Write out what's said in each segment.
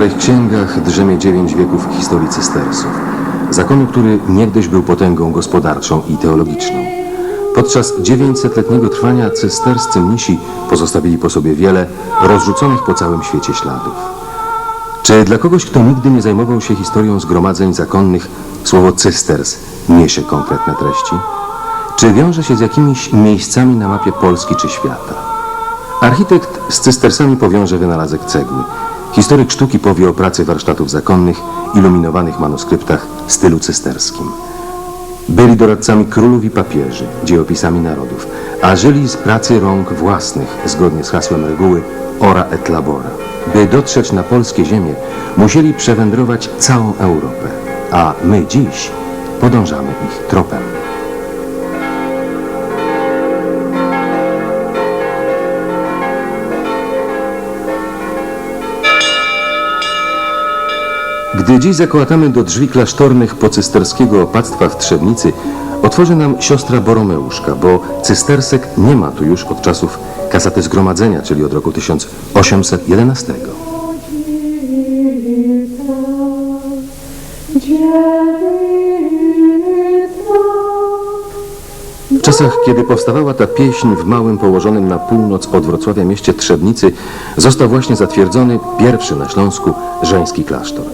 starych księgach drzemie dziewięć wieków historii cystersów, zakonu, który niegdyś był potęgą gospodarczą i teologiczną. Podczas 900-letniego trwania cysterscy mnisi pozostawili po sobie wiele rozrzuconych po całym świecie śladów. Czy dla kogoś, kto nigdy nie zajmował się historią zgromadzeń zakonnych, słowo cysters niesie konkretne treści? Czy wiąże się z jakimiś miejscami na mapie Polski czy świata? Architekt z cystersami powiąże wynalazek cegły. Historyk sztuki powie o pracy warsztatów zakonnych, iluminowanych manuskryptach w stylu cysterskim. Byli doradcami królów i papieży, dziejopisami narodów, a żyli z pracy rąk własnych, zgodnie z hasłem reguły ora et labora. By dotrzeć na polskie ziemie, musieli przewędrować całą Europę, a my dziś podążamy ich tropem. Gdy dziś zakołatamy do drzwi klasztornych pocysterskiego opactwa w Trzebnicy, otworzy nam siostra Boromeuszka, bo cystersek nie ma tu już od czasów kasaty zgromadzenia, czyli od roku 1811. W czasach, kiedy powstawała ta pieśń w małym, położonym na północ od Wrocławia mieście Trzebnicy, został właśnie zatwierdzony pierwszy na Śląsku żeński klasztor.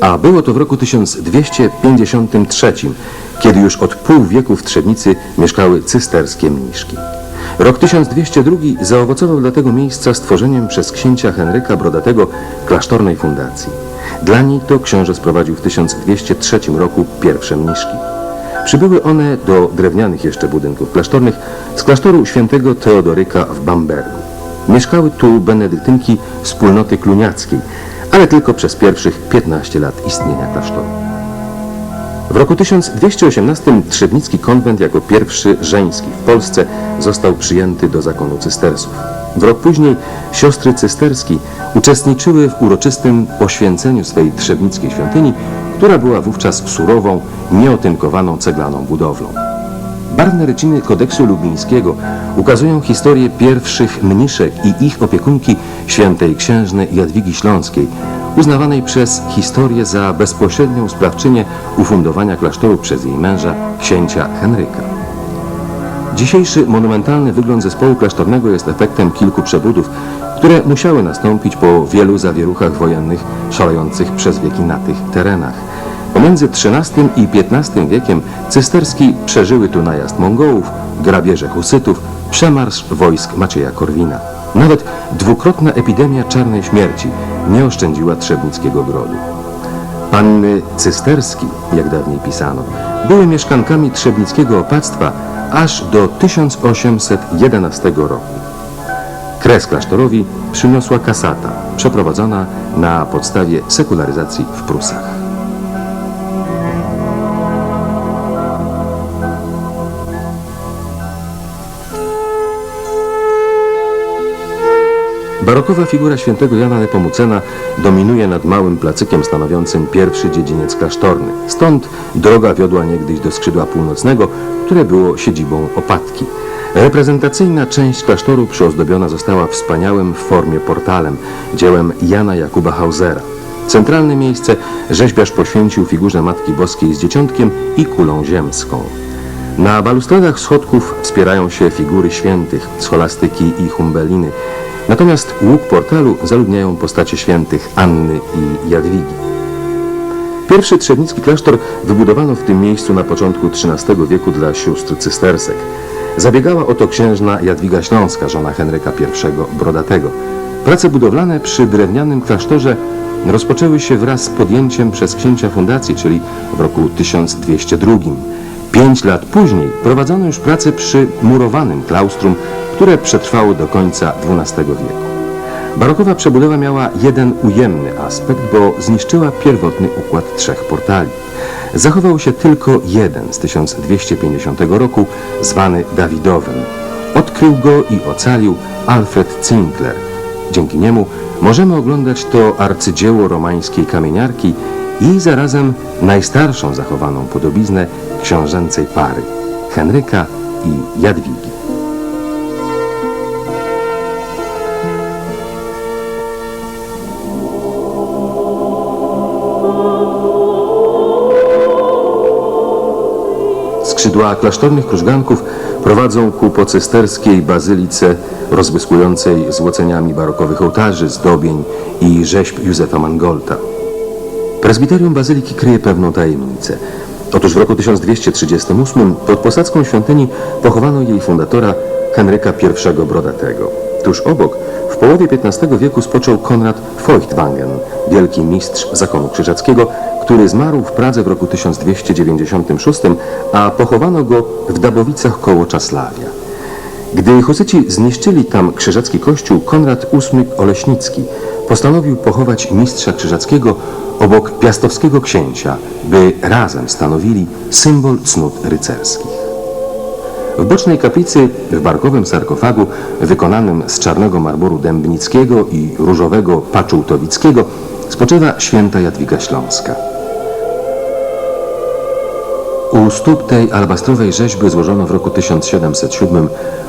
A było to w roku 1253, kiedy już od pół wieku w Trzebnicy mieszkały cysterskie mniszki. Rok 1202 zaowocował dla tego miejsca stworzeniem przez księcia Henryka Brodatego klasztornej fundacji. Dla niej to książę sprowadził w 1203 roku pierwsze mniszki. Przybyły one do drewnianych jeszcze budynków klasztornych z klasztoru świętego Teodoryka w Bambergu. Mieszkały tu benedyktynki wspólnoty kluniackiej, ale tylko przez pierwszych 15 lat istnienia klasztoru. W roku 1218 Trzebnicki konwent jako pierwszy żeński w Polsce został przyjęty do zakonu cystersów. W rok później siostry cysterski uczestniczyły w uroczystym poświęceniu swej trzebnickiej świątyni, która była wówczas surową, nieotynkowaną ceglaną budowlą. Barwne ryciny kodeksu lubińskiego ukazują historię pierwszych mniszek i ich opiekunki świętej księżny Jadwigi Śląskiej, uznawanej przez historię za bezpośrednią sprawczynię ufundowania klasztoru przez jej męża, księcia Henryka. Dzisiejszy monumentalny wygląd zespołu klasztornego jest efektem kilku przebudów, które musiały nastąpić po wielu zawieruchach wojennych szalejących przez wieki na tych terenach. Pomiędzy XIII i XV wiekiem cysterski przeżyły tu najazd Mongołów, grabieże husytów, przemarsz wojsk Macieja Korwina. Nawet dwukrotna epidemia czarnej śmierci nie oszczędziła Trzebnickiego grodu. Panny Cysterski, jak dawniej pisano, były mieszkankami trzebnickiego opactwa aż do 1811 roku. Kres klasztorowi przyniosła kasata, przeprowadzona na podstawie sekularyzacji w Prusach. Barokowa figura świętego Jana Nepomucena dominuje nad małym placykiem stanowiącym pierwszy dziedziniec klasztorny. Stąd droga wiodła niegdyś do skrzydła północnego, które było siedzibą Opatki. Reprezentacyjna część klasztoru przyozdobiona została wspaniałym w formie portalem, dziełem Jana Jakuba Hausera. Centralne miejsce rzeźbiarz poświęcił figurze Matki Boskiej z dzieciątkiem i kulą ziemską. Na balustradach schodków wspierają się figury świętych, scholastyki i humbeliny. Natomiast łuk portalu zaludniają postacie świętych Anny i Jadwigi. Pierwszy trzebnicki klasztor wybudowano w tym miejscu na początku XIII wieku dla sióstr cystersek. Zabiegała o to księżna Jadwiga Śląska, żona Henryka I Brodatego. Prace budowlane przy drewnianym klasztorze rozpoczęły się wraz z podjęciem przez księcia fundacji, czyli w roku 1202. Pięć lat później prowadzono już prace przy murowanym klaustrum, które przetrwało do końca XII wieku. Barokowa przebudowa miała jeden ujemny aspekt, bo zniszczyła pierwotny układ trzech portali. Zachował się tylko jeden z 1250 roku, zwany Dawidowym. Odkrył go i ocalił Alfred Zinkler. Dzięki niemu możemy oglądać to arcydzieło romańskiej kamieniarki i zarazem najstarszą zachowaną podobiznę książęcej pary Henryka i Jadwigi. Skrzydła klasztornych krużganków prowadzą ku pocysterskiej bazylice rozbłyskującej złoceniami barokowych ołtarzy, zdobień i rzeźb Józefa Mangolta. Prezbiterium bazyliki kryje pewną tajemnicę. Otóż w roku 1238 pod posadzką świątyni pochowano jej fundatora Henryka I Brodatego. Tuż obok w połowie XV wieku spoczął Konrad Feuchtwangen, wielki mistrz zakonu krzyżackiego, który zmarł w Pradze w roku 1296, a pochowano go w Dabowicach koło Czasławia. Gdy husyci zniszczyli tam krzyżacki kościół, Konrad VIII Oleśnicki postanowił pochować mistrza krzyżackiego obok piastowskiego księcia, by razem stanowili symbol cnót rycerskich. W bocznej kaplicy w barkowym sarkofagu wykonanym z czarnego marmuru dębnickiego i różowego paczułtowickiego spoczywa święta Jadwiga Śląska. U stóp tej albastrowej rzeźby złożono w roku 1707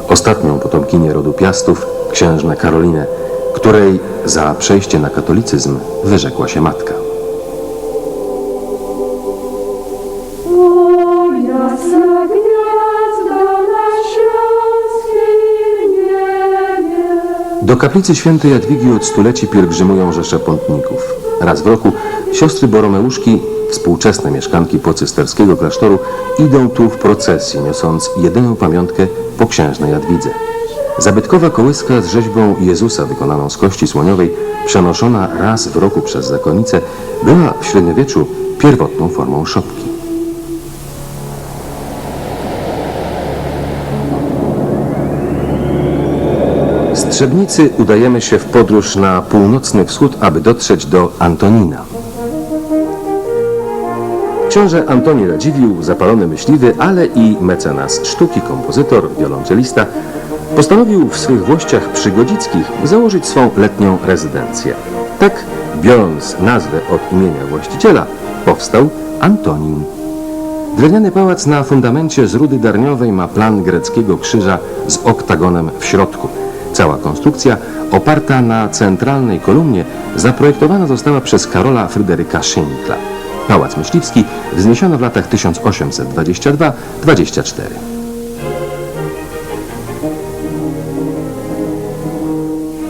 ostatnią potomkinię rodu Piastów, księżnę Karolinę, której za przejście na katolicyzm wyrzekła się matka. Do kaplicy świętej Jadwigi od stuleci pielgrzymują rzesze pątników. Raz w roku siostry Boromeuszki, współczesne mieszkanki pocysterskiego klasztoru, idą tu w procesji, niosąc jedyną pamiątkę po księżnej Jadwidze. Zabytkowa kołyska z rzeźbą Jezusa wykonaną z kości słoniowej, przenoszona raz w roku przez zakonnicę, była w średniowieczu pierwotną formą szopki. Z Trzebnicy udajemy się w podróż na północny wschód, aby dotrzeć do Antonina. Książę Antoni Radziwiłł, zapalony myśliwy, ale i mecenas sztuki, kompozytor, wiolonczelista, postanowił w swych włościach przygodzickich założyć swą letnią rezydencję. Tak, biorąc nazwę od imienia właściciela, powstał Antonin. Drewniany pałac na fundamencie z rudy darniowej ma plan greckiego krzyża z oktagonem w środku. Cała konstrukcja, oparta na centralnej kolumnie, zaprojektowana została przez Karola Fryderyka Szynkla. Pałac Myśliwski wzniesiono w latach 1822-24.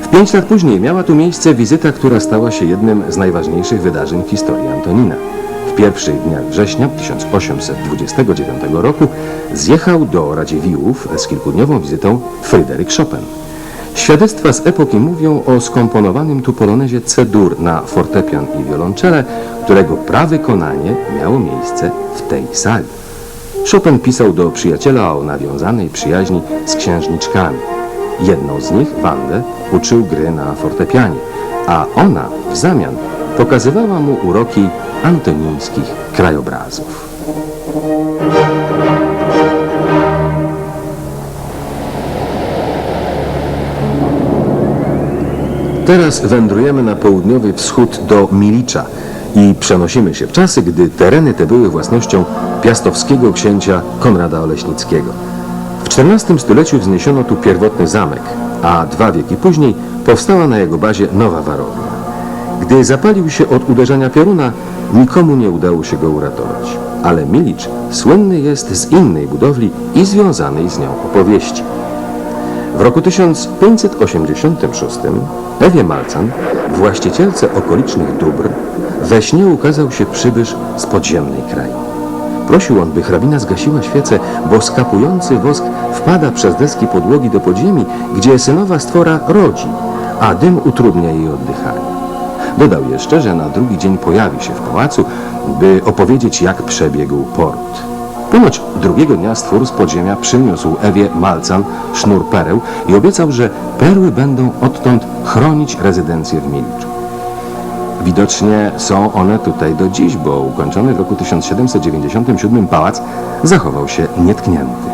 W pięć lat później miała tu miejsce wizyta, która stała się jednym z najważniejszych wydarzeń w historii Antonina. W pierwszych dniach września 1829 roku zjechał do Radziwiłłów z kilkudniową wizytą Fryderyk Chopin. Świadectwa z epoki mówią o skomponowanym tu polonezie C-dur na fortepian i wiolonczele, którego prawykonanie miało miejsce w tej sali. Chopin pisał do przyjaciela o nawiązanej przyjaźni z księżniczkami. Jedną z nich, Wandę, uczył gry na fortepianie, a ona w zamian pokazywała mu uroki antonińskich krajobrazów. Teraz wędrujemy na południowy wschód do Milicza i przenosimy się w czasy, gdy tereny te były własnością piastowskiego księcia Konrada Oleśnickiego. W XIV stuleciu wzniesiono tu pierwotny zamek, a dwa wieki później powstała na jego bazie nowa warownia. Gdy zapalił się od uderzenia pioruna, nikomu nie udało się go uratować. Ale Milicz słynny jest z innej budowli i związanej z nią opowieści. W roku 1586 Ewie Malcan, właścicielce okolicznych dóbr, we śnie ukazał się przybysz z podziemnej krainy. Prosił on, by hrabina zgasiła świecę, bo skapujący wosk wpada przez deski podłogi do podziemi, gdzie synowa stwora rodzi, a dym utrudnia jej oddychanie. Dodał jeszcze, że na drugi dzień pojawi się w pałacu, by opowiedzieć, jak przebiegł port. Ponoć drugiego dnia stwór z podziemia przyniósł Ewie Malcan sznur pereł i obiecał, że perły będą odtąd chronić rezydencję w Miliczu. Widocznie są one tutaj do dziś, bo ukończony w roku 1797 pałac zachował się nietknięty.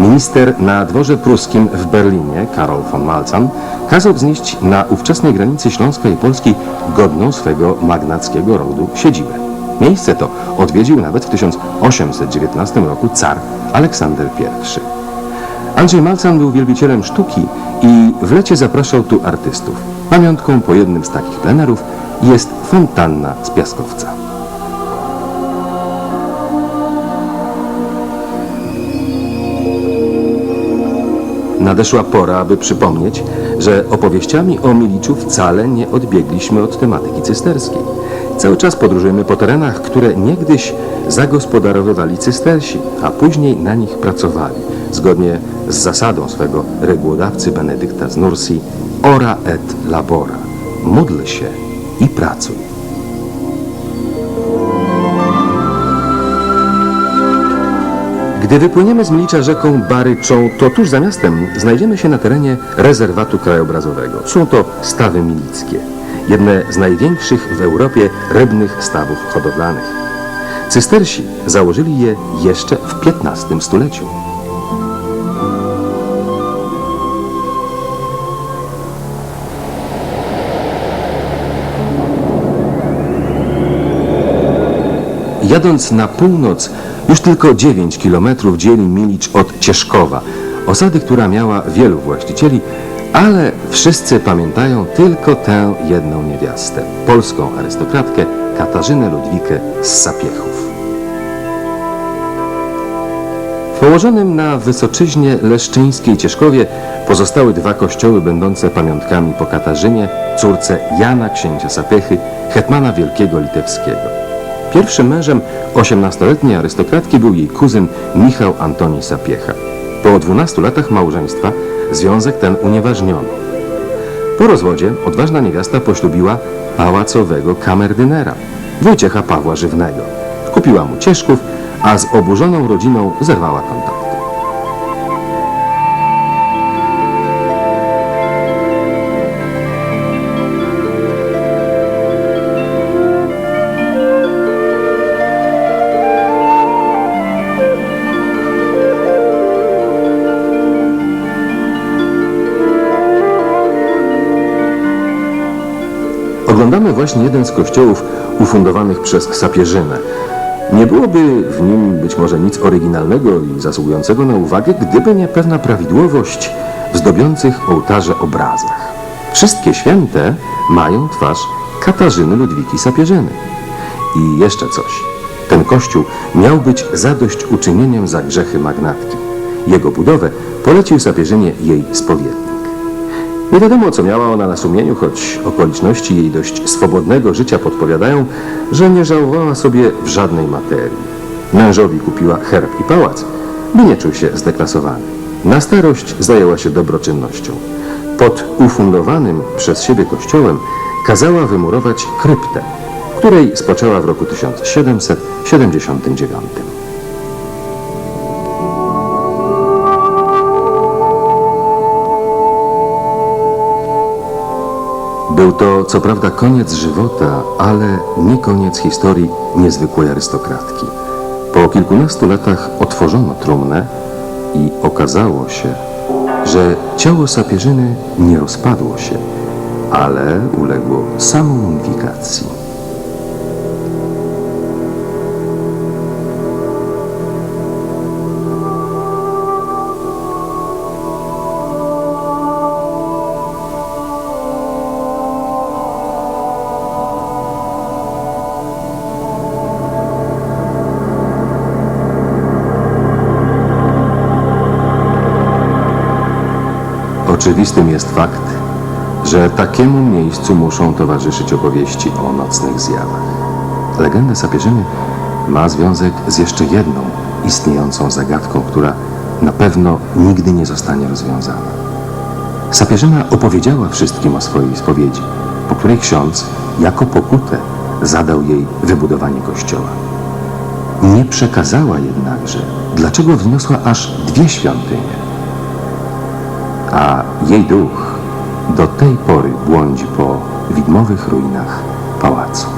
Minister na dworze pruskim w Berlinie, Karol von Malcan, kazał wznieść na ówczesnej granicy Śląska i Polski godną swego magnackiego rodu siedzibę. Miejsce to odwiedził nawet w 1819 roku car Aleksander I. Andrzej Malcan był wielbicielem sztuki i w lecie zapraszał tu artystów. Pamiątką po jednym z takich plenerów jest fontanna z piaskowca. Nadeszła pora, aby przypomnieć, że opowieściami o Miliczu wcale nie odbiegliśmy od tematyki cysterskiej. Cały czas podróżujemy po terenach, które niegdyś zagospodarowywali cystersi, a później na nich pracowali, zgodnie z zasadą swego regułodawcy Benedykta z Nursi ora et labora. Módl się i pracuj. Gdy wypłyniemy z Milicza rzeką Baryczą, to tuż za miastem znajdziemy się na terenie rezerwatu krajobrazowego. Są to stawy milickie, jedne z największych w Europie rybnych stawów hodowlanych. Cystersi założyli je jeszcze w XV stuleciu. Jadąc na północ, już tylko 9 kilometrów dzieli Milicz od Cieszkowa, osady, która miała wielu właścicieli, ale wszyscy pamiętają tylko tę jedną niewiastę, polską arystokratkę Katarzynę Ludwikę z Sapiechów. W położonym na Wysoczyźnie Leszczyńskiej Cieszkowie pozostały dwa kościoły będące pamiątkami po Katarzynie, córce Jana księcia Sapiechy, hetmana wielkiego litewskiego. Pierwszym mężem 18-letniej arystokratki był jej kuzyn Michał Antoni Sapiecha. Po 12 latach małżeństwa związek ten unieważniono. Po rozwodzie odważna niewiasta poślubiła pałacowego kamerdynera, Wojciecha Pawła Żywnego. Kupiła mu cieszków, a z oburzoną rodziną zerwała kontakty. Oglądamy właśnie jeden z kościołów ufundowanych przez Sapierzynę. Nie byłoby w nim być może nic oryginalnego i zasługującego na uwagę, gdyby nie pewna prawidłowość w zdobiących ołtarze obrazach. Wszystkie święte mają twarz Katarzyny Ludwiki Sapierzyny. I jeszcze coś. Ten kościół miał być zadośćuczynieniem za grzechy magnatki. Jego budowę polecił Sapierzynie jej spowiednik. Nie wiadomo, co miała ona na sumieniu, choć okoliczności jej dość swobodnego życia podpowiadają, że nie żałowała sobie w żadnej materii. Mężowi kupiła herb i pałac, by nie czuł się zdeklasowany. Na starość zajęła się dobroczynnością. Pod ufundowanym przez siebie kościołem kazała wymurować kryptę, której spoczęła w roku 1779. Był to co prawda koniec żywota, ale nie koniec historii niezwykłej arystokratki. Po kilkunastu latach otworzono trumnę i okazało się, że ciało sapieżyny nie rozpadło się, ale uległo samomumifikacji. Oczywistym jest fakt, że takiemu miejscu muszą towarzyszyć opowieści o nocnych zjawach. Legenda Sapieżyny ma związek z jeszcze jedną istniejącą zagadką, która na pewno nigdy nie zostanie rozwiązana. Sapieżyna opowiedziała wszystkim o swojej spowiedzi, po której ksiądz jako pokutę zadał jej wybudowanie kościoła. Nie przekazała jednakże, dlaczego wzniosła aż dwie świątynie jej duch do tej pory błądzi po widmowych ruinach pałacu.